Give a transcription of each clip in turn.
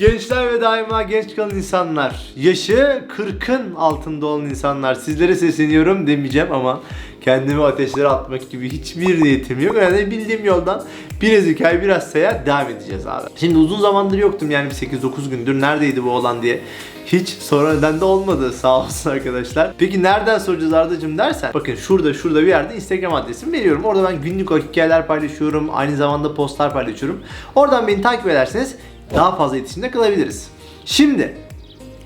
Gençler ve daima genç kalan insanlar, yaşı 40'ın altında olan insanlar sizlere sesleniyorum demeyeceğim ama kendimi ateşlere atmak gibi hiçbir niyetim yok. Yani bildiğim yoldan biraz hikaye biraz seyahat devam edeceğiz abi. Şimdi uzun zamandır yoktum yani bir 8-9 gündür neredeydi bu olan diye hiç sonra neden de olmadı sağ olsun arkadaşlar. Peki nereden soracağız Arda'cığım dersen bakın şurada şurada bir yerde Instagram adresimi veriyorum. Orada ben günlük hikayeler paylaşıyorum. Aynı zamanda postlar paylaşıyorum. Oradan beni takip ederseniz daha fazla iletişimde kalabiliriz. Şimdi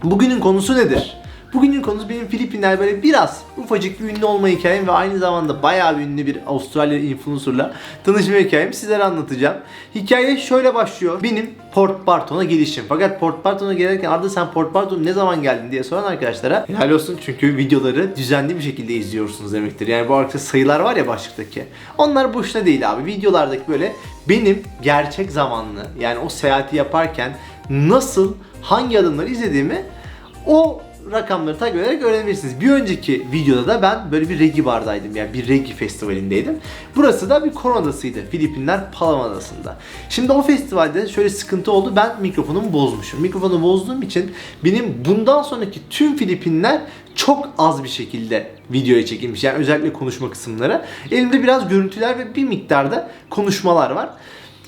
bugünün konusu nedir? Bugünün konusu benim Filipinler böyle biraz ufacık bir ünlü olma hikayem ve aynı zamanda bayağı bir ünlü bir Avustralya influencerla tanışma hikayemi sizlere anlatacağım. Hikaye şöyle başlıyor. Benim Port Barton'a gelişim. Fakat Port Barton'a gelirken Arda sen Port Barton ne zaman geldin diye soran arkadaşlara helal olsun çünkü videoları düzenli bir şekilde izliyorsunuz demektir. Yani bu arkada sayılar var ya başlıktaki. Onlar boşuna değil abi. Videolardaki böyle benim gerçek zamanlı yani o seyahati yaparken nasıl hangi adımları izlediğimi o rakamları takip ederek öğrenebilirsiniz. Bir önceki videoda da ben böyle bir regi bardaydım yani bir regi festivalindeydim. Burası da bir koron. Filipinler Palam Adası'nda. Şimdi o festivalde şöyle sıkıntı oldu. Ben mikrofonumu bozmuşum. Mikrofonu bozduğum için benim bundan sonraki tüm Filipinler çok az bir şekilde videoya çekilmiş. Yani özellikle konuşma kısımları. Elimde biraz görüntüler ve bir miktarda konuşmalar var.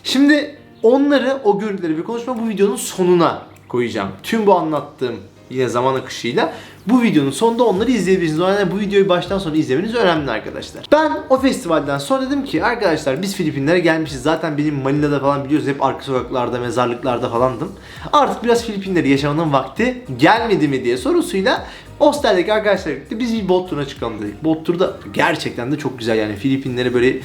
Şimdi onları, o görüntüleri bir konuşma bu videonun sonuna koyacağım. Tüm bu anlattığım yine zaman akışıyla bu videonun sonunda onları izleyebilirsiniz. O bu videoyu baştan sona izlemeniz önemli arkadaşlar. Ben o festivalden sonra dedim ki arkadaşlar biz Filipinlere gelmişiz. Zaten benim Manila'da falan biliyorsunuz hep arka sokaklarda, mezarlıklarda falandım. Artık biraz Filipinleri yaşamanın vakti gelmedi mi diye sorusuyla Hostel'deki arkadaşlar birlikte biz bir bot turuna çıkalım dedik. Bot turu da gerçekten de çok güzel yani Filipinlere böyle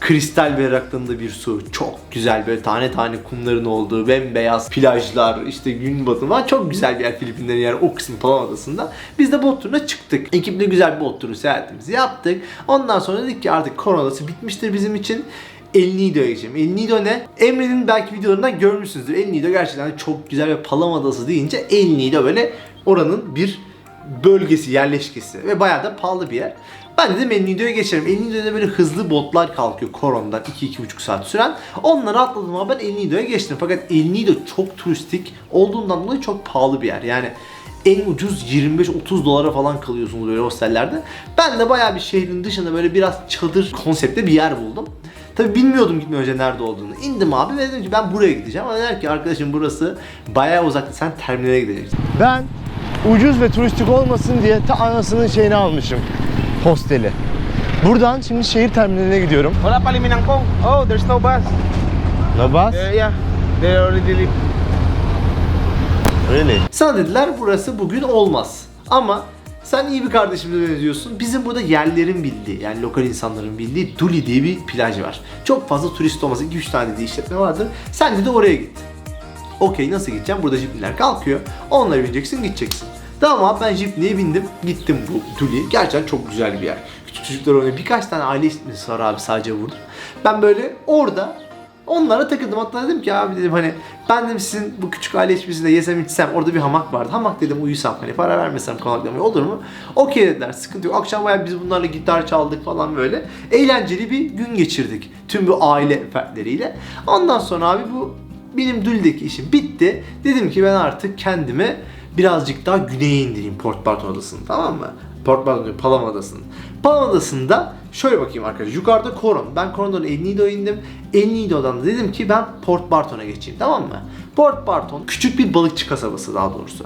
kristal berraklığında bir su. Çok güzel böyle tane tane kumların olduğu bembeyaz plajlar işte gün batımı falan çok güzel bir yer Filipinlerin yani o kısmı Palam Adası'nda. Biz de bot turuna çıktık. Ekiple güzel bir bot turu seyahatimizi yaptık. Ondan sonra dedik ki artık korona adası bitmiştir bizim için. El Nido'ya geçelim. El Nido ne? Emre'nin belki videolarından görmüşsünüzdür. El Nido gerçekten çok güzel ve Palam Adası deyince El Nido böyle oranın bir bölgesi, yerleşkesi ve bayağı da pahalı bir yer. Ben dedim El Nido'ya geçerim. El Nido'da böyle hızlı botlar kalkıyor korondan 2-2,5 saat süren. Onları atladım ama ben El Nido'ya geçtim. Fakat El Nido çok turistik olduğundan dolayı çok pahalı bir yer. Yani en ucuz 25-30 dolara falan kalıyorsunuz böyle hostellerde. Ben de bayağı bir şehrin dışında böyle biraz çadır konsepte bir yer buldum. Tabi bilmiyordum gitmeden önce nerede olduğunu. İndim abi ve dedim ki ben buraya gideceğim. Ama dediler ki arkadaşım burası bayağı uzakta sen terminale gideceksin. Ben ucuz ve turistik olmasın diye ta anasının şeyini almışım. Hosteli. Buradan şimdi şehir terminaline gidiyorum. Wala pa Liminangkong. Oh, there's no bus. Ne bas? Uh, yeah, they already leave. Really? Sana dediler burası bugün olmaz. Ama sen iyi bir kardeşimize benziyorsun. Bizim burada yerlerin bildiği yani lokal insanların bildiği Duli diye bir plaj var. Çok fazla turist olması 2-3 tane de işletme vardır. Sen de oraya git. Okey nasıl gideceğim? Burada jipniler kalkıyor. Onlara bineceksin gideceksin. Tamam abi ben jipniye bindim. Gittim bu Duli. Gerçekten çok güzel bir yer. Küçük çocuklar oynuyor. Birkaç tane aile ismisi var abi sadece burada. Ben böyle orada Onlara takıldım hatta dedim ki abi dedim hani ben dedim sizin bu küçük aile içmesinde yesem içsem orada bir hamak vardı. Hamak dedim uyusam hani para vermesem konaklamaya olur mu? Okey dediler sıkıntı yok. Akşam bayağı biz bunlarla gitar çaldık falan böyle. Eğlenceli bir gün geçirdik. Tüm bu aile fertleriyle. Ondan sonra abi bu benim Dül'deki işim bitti. Dedim ki ben artık kendime birazcık daha güneye indireyim Port Barton Adası'nı tamam mı? Port Barton diyor, Palam Adası'nı. Palam Adası'nda şöyle bakayım arkadaşlar. Yukarıda Coron. Ben Coron'dan El Nido'ya indim. El Nido'dan da dedim ki ben Port Barton'a geçeyim tamam mı? Port Barton küçük bir balıkçı kasabası daha doğrusu.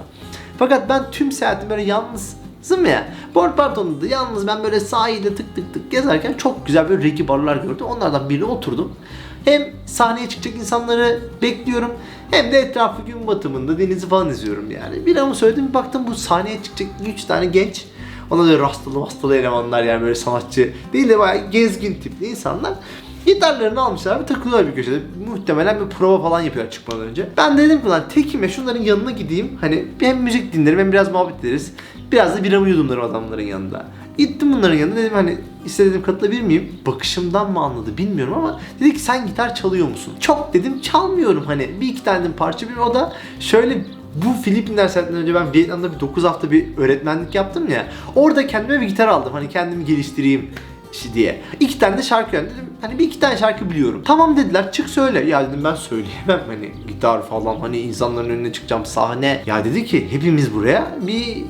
Fakat ben tüm seyahatim böyle yalnızım ya. Port Barton'da da yalnız ben böyle sahilde tık tık tık gezerken çok güzel böyle regi barlar gördüm. Onlardan birine oturdum. Hem sahneye çıkacak insanları bekliyorum hem de etrafı gün batımında denizi falan izliyorum yani. Bir ama söyledim bir baktım bu sahneye çıkacak 3 tane genç ona da rastalı hastalı elemanlar yani böyle sanatçı değil de bayağı gezgin tipli insanlar. Gitarlarını almışlar ve takılıyorlar bir köşede. Muhtemelen bir prova falan yapıyorlar çıkmadan önce. Ben de dedim ki lan tekime şunların yanına gideyim. Hani hem müzik dinlerim hem biraz muhabbet ederiz. Biraz da biramı yudumlarım adamların yanında. Gittim bunların yanına dedim hani istedim katılabilir miyim? Bakışımdan mı anladı bilmiyorum ama dedi ki sen gitar çalıyor musun? Çok dedim çalmıyorum hani bir iki tane parça bir o da şöyle bu Filipinler seyahatinden önce ben Vietnam'da bir 9 hafta bir öğretmenlik yaptım ya. Orada kendime bir gitar aldım. Hani kendimi geliştireyim diye. İki tane de şarkı yani dedim hani bir iki tane şarkı biliyorum. Tamam dediler çık söyle. Ya dedim ben söyleyemem hani gitar falan hani insanların önüne çıkacağım sahne. Ya dedi ki hepimiz buraya bir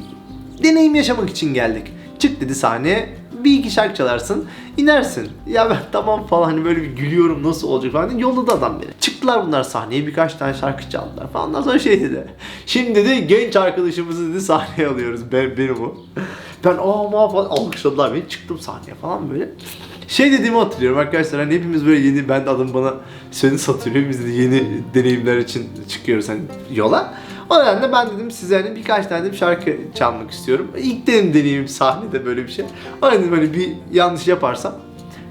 deneyim yaşamak için geldik. Çık dedi sahneye bir iki şarkı çalarsın inersin. Ya ben tamam falan hani böyle bir gülüyorum nasıl olacak falan diye yolladı adam beni. Çıktılar bunlar sahneye birkaç tane şarkı çaldılar falan. Ondan sonra şey dedi. Şimdi dedi genç arkadaşımızı dedi sahneye alıyoruz. Ben, benim o. Ben aa falan alkışladılar beni. Çıktım sahneye falan böyle. Şey dediğimi hatırlıyorum arkadaşlar hani hepimiz böyle yeni ben de adam bana seni satıyor. Hepimiz de yeni deneyimler için çıkıyoruz hani yola. O nedenle ben dedim size hani birkaç tane de bir şarkı çalmak istiyorum. İlk dedim deneyimim sahnede böyle bir şey. O dedim hani bir yanlış yaparsam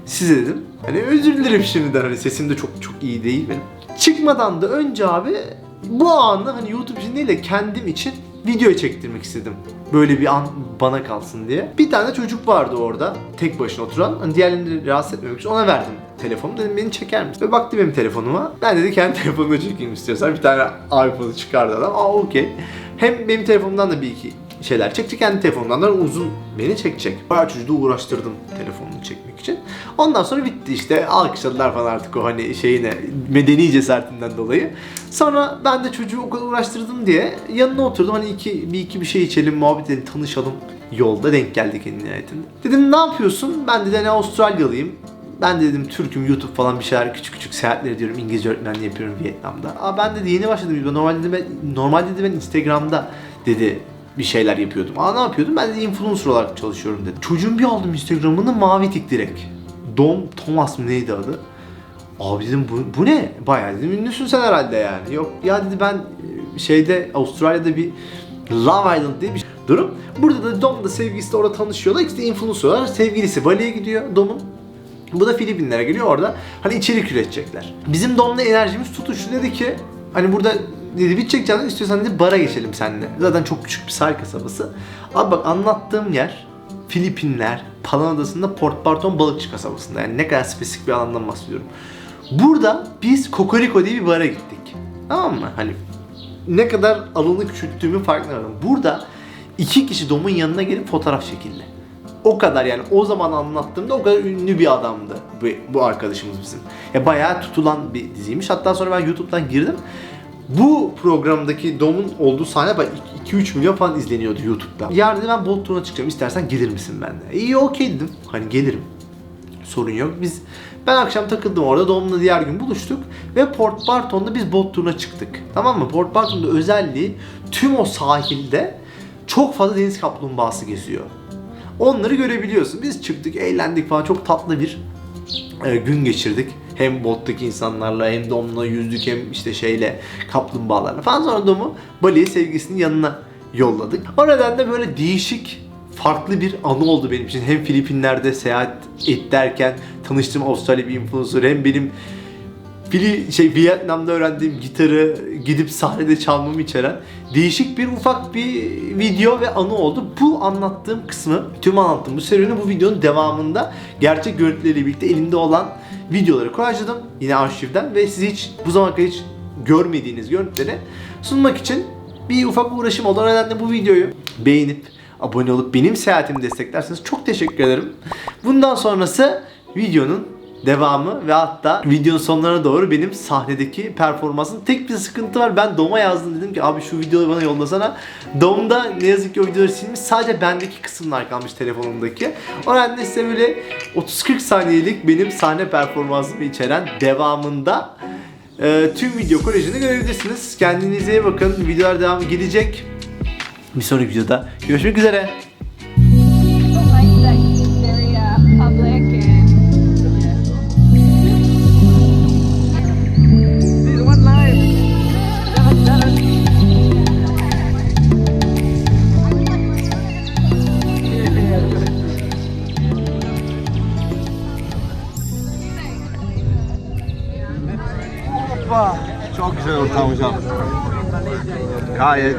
size dedim. Hani özür dilerim şimdiden hani sesim de çok çok iyi değil benim. Çıkmadan da önce abi bu anı hani YouTube de kendim için video çektirmek istedim. Böyle bir an bana kalsın diye. Bir tane çocuk vardı orada tek başına oturan. Hani diğerlerini rahatsız etmemek için ona verdim telefonu. Dedim beni çeker misin? Ve baktı benim telefonuma. Ben dedi kendi telefonunu çekeyim istiyorsan. Bir tane iPhone'u çıkardı adam. Aa okey. Hem benim telefonumdan da bir iki şeyler çekecek. Kendi telefonumdan da uzun beni çekecek. Bayağı çocuğu uğraştırdım telefonunu çekmek için. Ondan sonra bitti işte. Alkışladılar falan artık o hani şeyine medeni cesaretinden dolayı. Sonra ben de çocuğu o kadar uğraştırdım diye yanına oturdum. Hani iki, bir iki bir şey içelim, muhabbet edelim, tanışalım. Yolda denk geldik en nihayetinde. Dedim ne yapıyorsun? Ben de hani Avustralyalıyım. Ben de dedim Türk'üm, YouTube falan bir şeyler küçük küçük seyahatler ediyorum. İngilizce öğretmenliği yapıyorum Vietnam'da. Aa ben dedi yeni başladım. Normalde ben, normalde ben Instagram'da dedi bir şeyler yapıyordum. Aa ne yapıyordum? Ben de influencer olarak çalışıyorum dedi. Çocuğun bir aldım Instagram'ını mavi tik direkt. Dom Thomas mı neydi adı? Abi dedim bu, bu ne? Bayağı dedim ünlüsün sen herhalde yani. Yok ya dedi ben e, şeyde Avustralya'da bir Love Island diye bir durum. Burada da Dom da sevgilisi de orada tanışıyorlar. İkisi de influencerlar. Sevgilisi Bali'ye gidiyor Dom'un. Bu da Filipinlere geliyor orada. Hani içerik üretecekler. Bizim Dom'la enerjimiz tutuştu dedi ki hani burada dedi bitecek canım istiyorsan dedi bara geçelim seninle. Zaten çok küçük bir sahil kasabası. Abi bak anlattığım yer Filipinler, Palan Adası'nda Port Barton balıkçı kasabasında. Yani ne kadar spesifik bir alandan bahsediyorum. Burada biz Kokoriko diye bir bara gittik. Tamam mı? Hani ne kadar alanı küçülttüğümün farkına vardım. Burada iki kişi domun yanına gelip fotoğraf çekildi. O kadar yani o zaman anlattığımda o kadar ünlü bir adamdı bu, bu arkadaşımız bizim. Ya bayağı tutulan bir diziymiş. Hatta sonra ben YouTube'dan girdim. Bu programdaki Dom'un olduğu sahne bak 2-3 milyon falan izleniyordu YouTube'da. Yarın ben Bolt turuna çıkacağım istersen gelir misin benimle? İyi okey dedim. Hani gelirim. Sorun yok. Biz ben akşam takıldım orada. Dom'la diğer gün buluştuk ve Port Barton'da biz bot turuna çıktık. Tamam mı? Port Barton'da özelliği tüm o sahilde çok fazla deniz kaplumbağası geziyor. Onları görebiliyorsun. Biz çıktık, eğlendik falan. Çok tatlı bir e, gün geçirdik. Hem bottaki insanlarla hem Dom'la yüzdük hem işte şeyle kaplumbağalarla falan. Sonra Dom'u Bali'ye sevgilisinin yanına yolladık. O nedenle böyle değişik farklı bir anı oldu benim için. Hem Filipinler'de seyahat et tanıştığım Avustralya bir influencer hem benim Fili, şey Vietnam'da öğrendiğim gitarı gidip sahnede çalmamı içeren değişik bir ufak bir video ve anı oldu. Bu anlattığım kısmı, tüm anlattığım bu serüveni bu videonun devamında gerçek görüntüleriyle birlikte elimde olan videoları koyacağım yine arşivden ve siz hiç bu zamana kadar hiç görmediğiniz görüntüleri sunmak için bir ufak uğraşım oldu. O nedenle bu videoyu beğenip abone olup benim seyahatimi desteklerseniz çok teşekkür ederim. Bundan sonrası videonun devamı ve hatta videonun sonlarına doğru benim sahnedeki performansın tek bir sıkıntı var. Ben Dom'a yazdım dedim ki abi şu videoyu bana yollasana. Dom da ne yazık ki o videoları silmiş. Sadece bendeki kısımlar kalmış telefonumdaki. O nedenle size böyle 30-40 saniyelik benim sahne performansımı içeren devamında e, tüm video kolejini görebilirsiniz. Kendinize iyi bakın. Videolar devamı gelecek. Bir sonraki videoda görüşmek üzere. Hocam. Gayet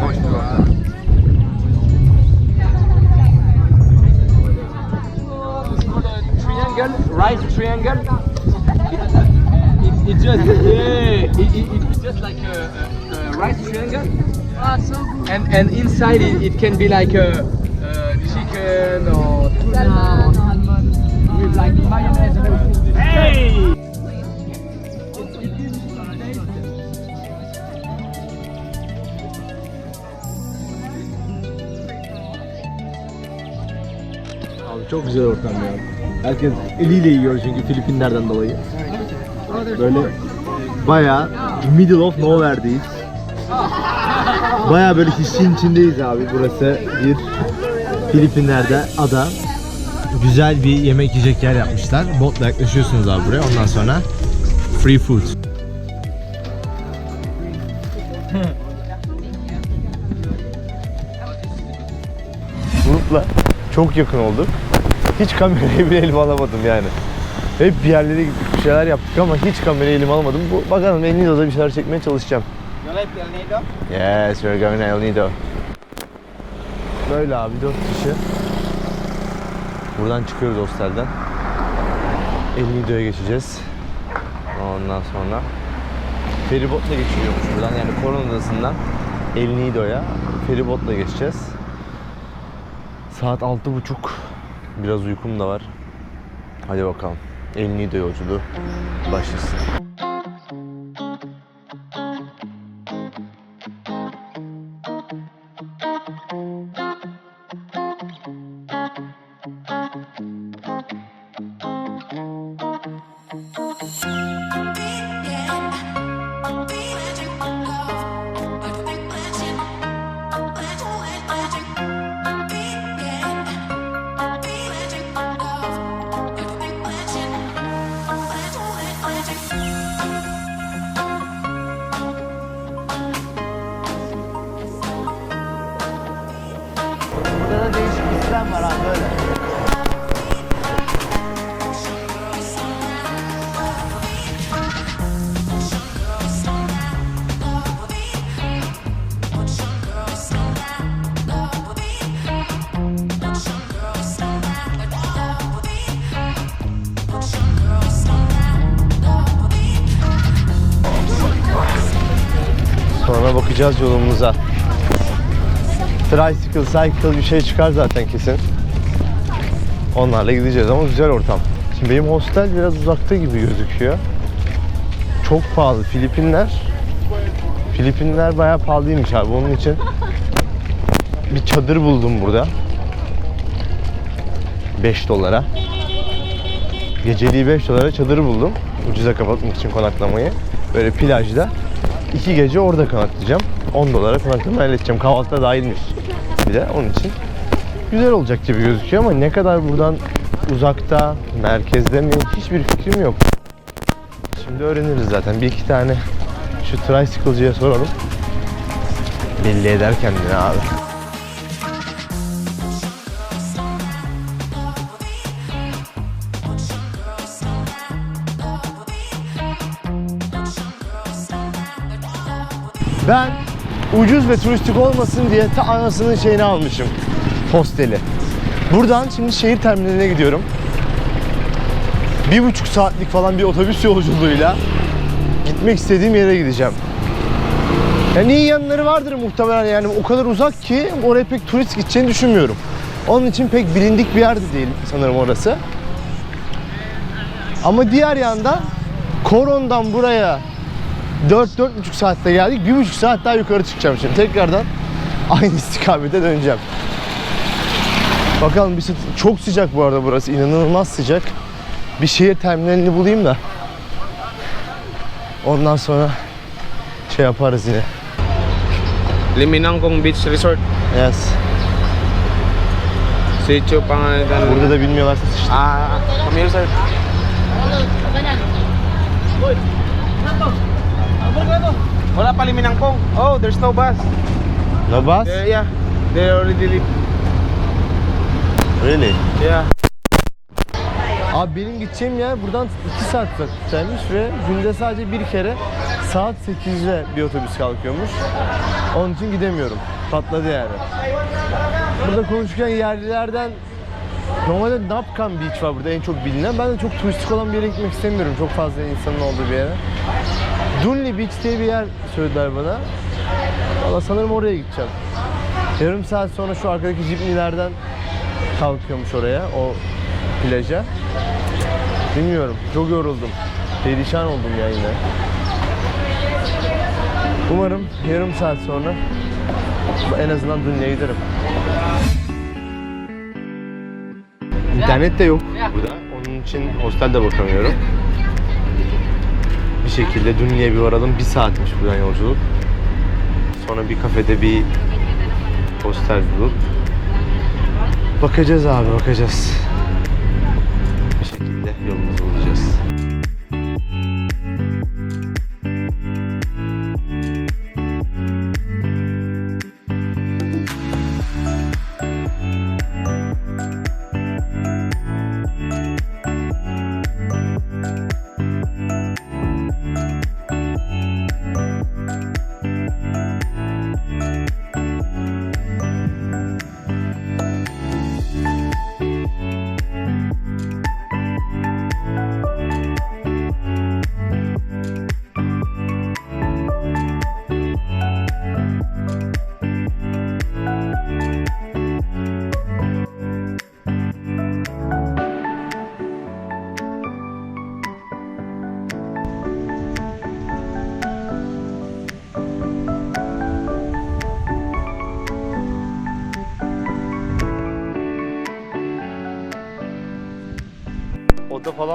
hoş triangle, right triangle. It, just yeah, it, it, it's just like a, a, a right triangle. And and inside it, it can be like a, a chicken or Çok güzel ortam ya. Herkes eliyle yiyor çünkü Filipinler'den dolayı. Böyle bayağı middle of nowhere'deyiz. Bayağı böyle hissin içindeyiz abi. Burası bir Filipinler'de ada. Güzel bir yemek yiyecek yer yapmışlar. Botla yaklaşıyorsunuz abi buraya. Ondan sonra free food. Grupla çok yakın olduk. Hiç kamerayı bile elime alamadım yani. Hep bir yerlere gittik, bir şeyler yaptık ama hiç kamerayı elime alamadım. Bu, bakalım El Nido'da bir şeyler çekmeye çalışacağım. Yes, we're going El Nido. Böyle abi dört kişi. Buradan çıkıyoruz hostelden. El Nido'ya geçeceğiz. Ondan sonra feribotla geçiliyormuş buradan yani Koron Adası'ndan El Nido'ya feribotla geçeceğiz. Saat altı buçuk. Biraz uykum da var. Hadi bakalım. El Nido yolculuğu başlasın. Bakacağız yolumuza. Tricycle, cycle bir şey çıkar zaten kesin. Onlarla gideceğiz ama güzel ortam. Şimdi benim hostel biraz uzakta gibi gözüküyor. Çok pahalı. Filipinler Filipinler bayağı pahalıymış abi. Onun için bir çadır buldum burada. 5 dolara. Geceliği 5 dolara çadır buldum. Ucuza kapatmak için konaklamayı. Böyle plajda. İki gece orada konaklayacağım. 10 dolara konaklamayı halledeceğim. Kahvaltı da dahilmiş. Bir de onun için güzel olacak gibi gözüküyor ama ne kadar buradan uzakta, merkezde mi hiçbir fikrim yok. Şimdi öğreniriz zaten. Bir iki tane şu tricycle'cıya soralım. Belli eder kendini abi. Ben ucuz ve turistik olmasın diye ta anasının şeyini almışım. Hosteli. Buradan şimdi şehir terminaline gidiyorum. Bir buçuk saatlik falan bir otobüs yolculuğuyla gitmek istediğim yere gideceğim. Yani iyi yanları vardır muhtemelen yani o kadar uzak ki oraya pek turist gideceğini düşünmüyorum. Onun için pek bilindik bir yer de değil sanırım orası. Ama diğer yandan Koron'dan buraya 4-4,5 saatte geldik. 1,5 saat daha yukarı çıkacağım şimdi. Tekrardan aynı istikamete döneceğim. Bakalım bir sı- çok sıcak bu arada burası. inanılmaz sıcak. Bir şehir terminalini bulayım da. Ondan sonra şey yaparız yine. Liminangkong Beach Resort. Yes. Sitio Panganiban. Burada da bilmiyorlarsa sıçtı. Ah, come here, sir. Wala pa Liminangkong. Oh, there's no bus. No bus? There, yeah. They already leave. Really? Yeah. Abi benim gideceğim yer buradan 2 saat uzaklıktaymış ve günde sadece bir kere saat 8'de bir otobüs kalkıyormuş. Onun için gidemiyorum. Patladı yani. Burada konuşurken yerlilerden normalde Napkan Beach var burada en çok bilinen. Ben de çok turistik olan bir yere gitmek istemiyorum. Çok fazla insanın olduğu bir yere. Dunley Beach diye bir yer söylediler bana. Valla sanırım oraya gideceğim. Yarım saat sonra şu arkadaki jipnilerden kalkıyormuş oraya, o plaja. Bilmiyorum, çok yoruldum. Perişan oldum ya yine. Umarım yarım saat sonra en azından Dunley'e giderim. İnternet de yok burada. Onun için hostel de bakamıyorum. Bir şekilde Dünli'ye bir varalım. Bir saatmiş buradan yolculuk. Sonra bir kafede bir hostel bulup bakacağız abi bakacağız.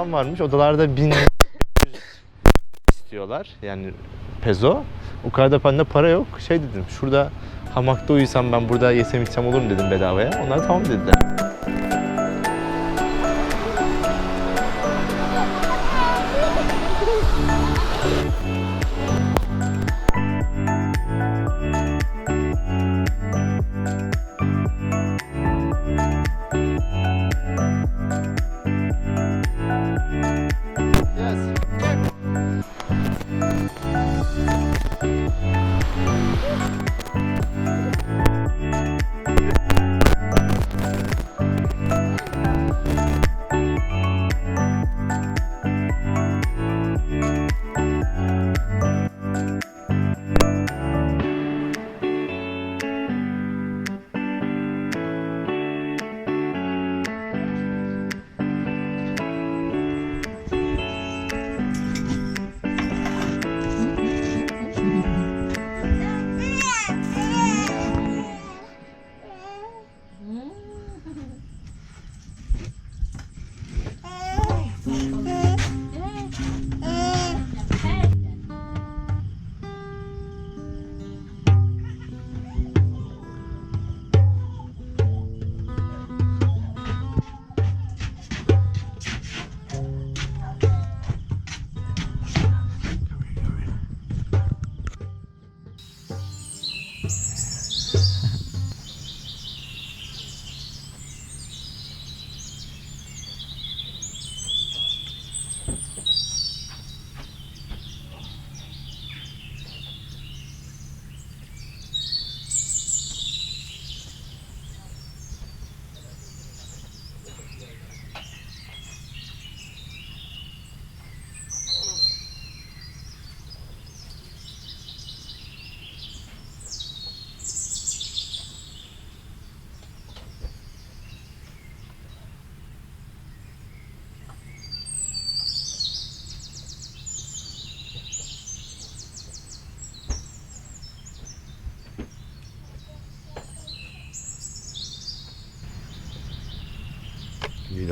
Falan varmış. Odalarda bin istiyorlar. Yani pezo. O kadar da bende para yok. Şey dedim şurada hamakta uyusam ben burada yesem içsem olur mu dedim bedavaya. Onlar tamam dediler.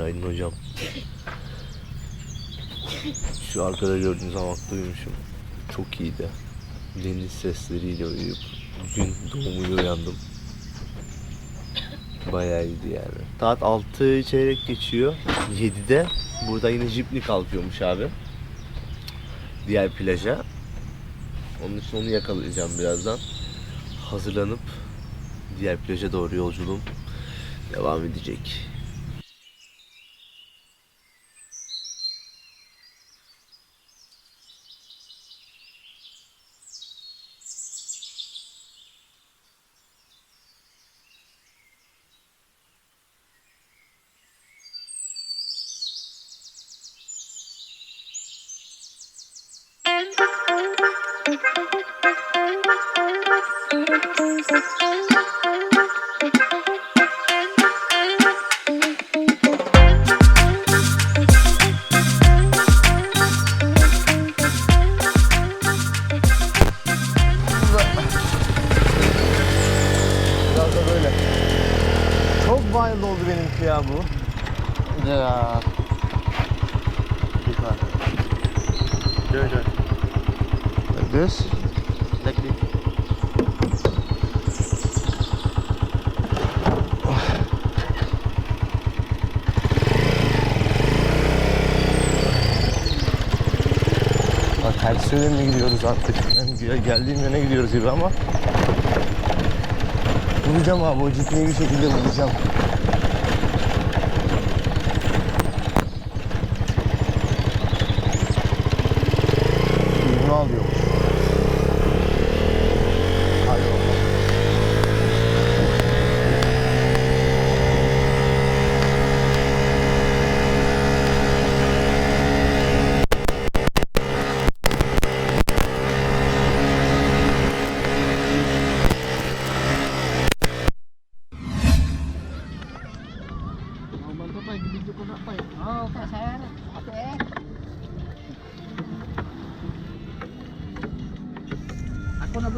Günaydın hocam. Şu arkada gördüğünüz hamakta uyumuşum. Çok iyiydi. Deniz sesleriyle uyuyup gün doğumuyla uyandım. Bayağı iyiydi yani. Saat 6 çeyrek geçiyor. 7'de burada yine jipni kalkıyormuş abi. Diğer plaja. Onun için onu yakalayacağım birazdan. Hazırlanıp diğer plaja doğru yolculuğum devam edecek. Artık? Ben gel- geldiğim yöne gidiyoruz gibi ama Bulacağım abi o ciddi bir şekilde bulacağım.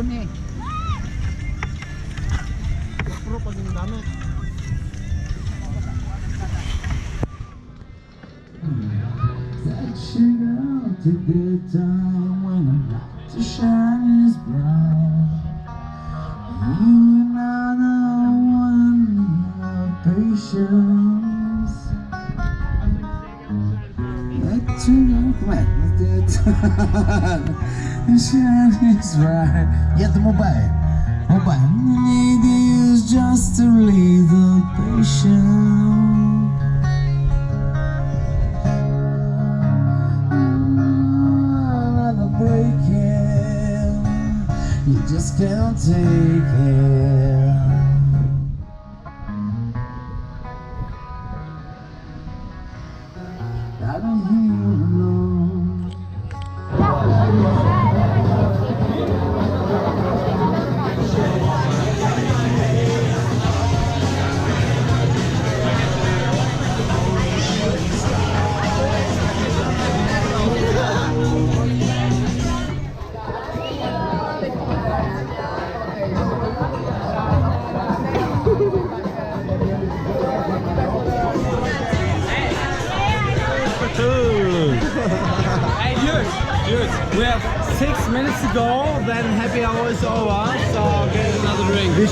ni. Pro pag. To the time when I'm to shine is bright. You and I know one patience. It's right. Yet mobile. Mobile. Maybe use just a little patience. Another breaking. You just can't take it.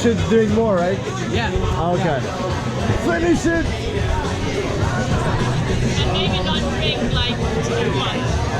Should drink more, right? Yeah. Okay. Finish it! And maybe not drink like too much.